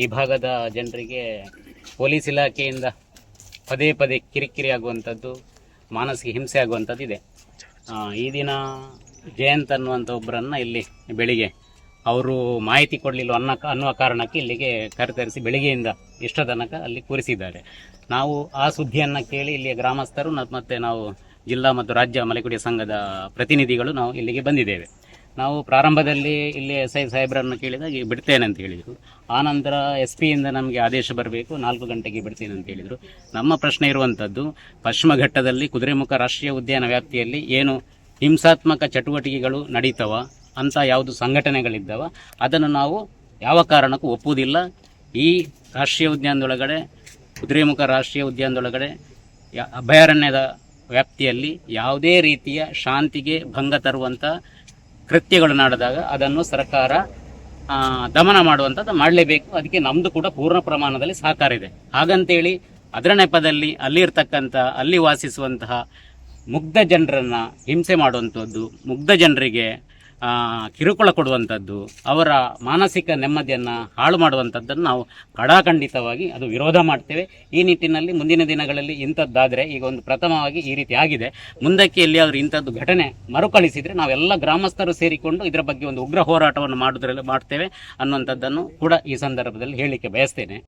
ಈ ಭಾಗದ ಜನರಿಗೆ ಪೊಲೀಸ್ ಇಲಾಖೆಯಿಂದ ಪದೇ ಪದೇ ಕಿರಿಕಿರಿ ಆಗುವಂಥದ್ದು, ಮಾನಸಿಕ ಹಿಂಸೆ ಆಗುವಂಥದ್ದು ಇದೆ. ಈ ದಿನ ಜಯಂತ್ ಅನ್ನುವಂಥ ಒಬ್ಬರನ್ನ ಇಲ್ಲಿ ಬೆಳಿಗ್ಗೆ ಅವರು ಮಾಹಿತಿ ಕೊಡಲಿಲ್ಲ ಅನ್ನೋ ಅನ್ನುವ ಕಾರಣಕ್ಕೆ ಇಲ್ಲಿಗೆ ಕರೆತರಿಸಿ ಬೆಳಿಗ್ಗೆಯಿಂದ ಇಷ್ಟ ತನಕ ಅಲ್ಲಿ ಕೂರಿಸಿದ್ದಾರೆ. ನಾವು ಆ ಸುದ್ದಿಯನ್ನು ಕೇಳಿ ಇಲ್ಲಿಯ ಗ್ರಾಮಸ್ಥರು ಮತ್ತೆ ನಾವು ಜಿಲ್ಲಾ ಮತ್ತು ರಾಜ್ಯ ಮಲೆಕುಡಿಯ ಸಂಘದ ಪ್ರತಿನಿಧಿಗಳು ನಾವು ಇಲ್ಲಿಗೆ ಬಂದಿದ್ದೇವೆ. ನಾವು ಪ್ರಾರಂಭದಲ್ಲಿ ಇಲ್ಲಿ ಎಸ್ ಐ ಸಾಹೇಬ್ರನ್ನು ಕೇಳಿದಾಗ ಬಿಡ್ತೇನೆ ಅಂತ ಹೇಳಿದರು. ಆನಂತರ ಎಸ್ ಪಿಯಿಂದ ನಮಗೆ ಆದೇಶ ಬರಬೇಕು, ನಾಲ್ಕು ಗಂಟೆಗೆ ಬಿಡ್ತೇನೆ ಅಂತ ಹೇಳಿದರು. ನಮ್ಮ ಪ್ರಶ್ನೆ ಇರುವಂಥದ್ದು ಪಶ್ಚಿಮ ಘಟ್ಟದಲ್ಲಿ ಕುದುರೆಮುಖ ರಾಷ್ಟ್ರೀಯ ಉದ್ಯಾನ ವ್ಯಾಪ್ತಿಯಲ್ಲಿ ಏನು ಹಿಂಸಾತ್ಮಕ ಚಟುವಟಿಕೆಗಳು ನಡೀತವ, ಅಂತ ಯಾವುದು ಸಂಘಟನೆಗಳಿದ್ದಾವ, ಅದನ್ನು ನಾವು ಯಾವ ಕಾರಣಕ್ಕೂ ಒಪ್ಪುವುದಿಲ್ಲ. ಈ ರಾಷ್ಟ್ರೀಯ ಉದ್ಯಾನದೊಳಗಡೆ, ಕುದುರೆಮುಖ ರಾಷ್ಟ್ರೀಯ ಉದ್ಯಾನದೊಳಗಡೆ ಅಭಯಾರಣ್ಯದ ವ್ಯಾಪ್ತಿಯಲ್ಲಿ ಯಾವುದೇ ರೀತಿಯ ಶಾಂತಿಗೆ ಭಂಗ ತರುವಂಥ ಕೃತ್ಯಗಳು ನಡೆದಾಗ ಅದನ್ನು ಸರ್ಕಾರ ದಮನ ಮಾಡುವಂಥದ್ದು ಮಾಡಲೇಬೇಕು. ಅದಕ್ಕೆ ನಮ್ಮದು ಕೂಡ ಪೂರ್ಣ ಪ್ರಮಾಣದಲ್ಲಿ ಸಹಕಾರ ಇದೆ. ಹಾಗಂತೇಳಿ ಅದರ ನೆಪದಲ್ಲಿ ಅಲ್ಲಿರ್ತಕ್ಕಂಥ ಅಲ್ಲಿ ವಾಸಿಸುವಂತಹ ಮುಗ್ಧ ಜನರನ್ನು ಹಿಂಸೆ ಮಾಡುವಂಥದ್ದು, ಮುಗ್ಧ ಜನರಿಗೆ ಕಿರುಕುಳ ಕೊಡುವಂಥದ್ದು, ಅವರ ಮಾನಸಿಕ ನೆಮ್ಮದಿಯನ್ನು ಹಾಳು ಮಾಡುವಂಥದ್ದನ್ನು ನಾವು ಕಡಾಖಂಡಿತವಾಗಿ ಅದು ವಿರೋಧ ಮಾಡ್ತೇವೆ. ಈ ನಿಟ್ಟಿನಲ್ಲಿ ಮುಂದಿನ ದಿನಗಳಲ್ಲಿ ಇಂಥದ್ದಾದರೆ ಈಗ ಒಂದು ಪ್ರಥಮವಾಗಿ ಈ ರೀತಿ ಆಗಿದೆ. ಮುಂದಕ್ಕೆ ಎಲ್ಲಿಯಾದರೂ ಇಂಥದ್ದು ಘಟನೆ ಮರುಕಳಿಸಿದರೆ ನಾವೆಲ್ಲ ಗ್ರಾಮಸ್ಥರು ಸೇರಿಕೊಂಡು ಇದರ ಬಗ್ಗೆ ಒಂದು ಉಗ್ರ ಹೋರಾಟವನ್ನು ಮಾಡುವುದರಲ್ಲಿ ಮಾಡ್ತೇವೆ ಅನ್ನುವಂಥದ್ದನ್ನು ಕೂಡ ಈ ಸಂದರ್ಭದಲ್ಲಿ ಹೇಳಲಿಕ್ಕೆ ಬಯಸ್ತೇನೆ.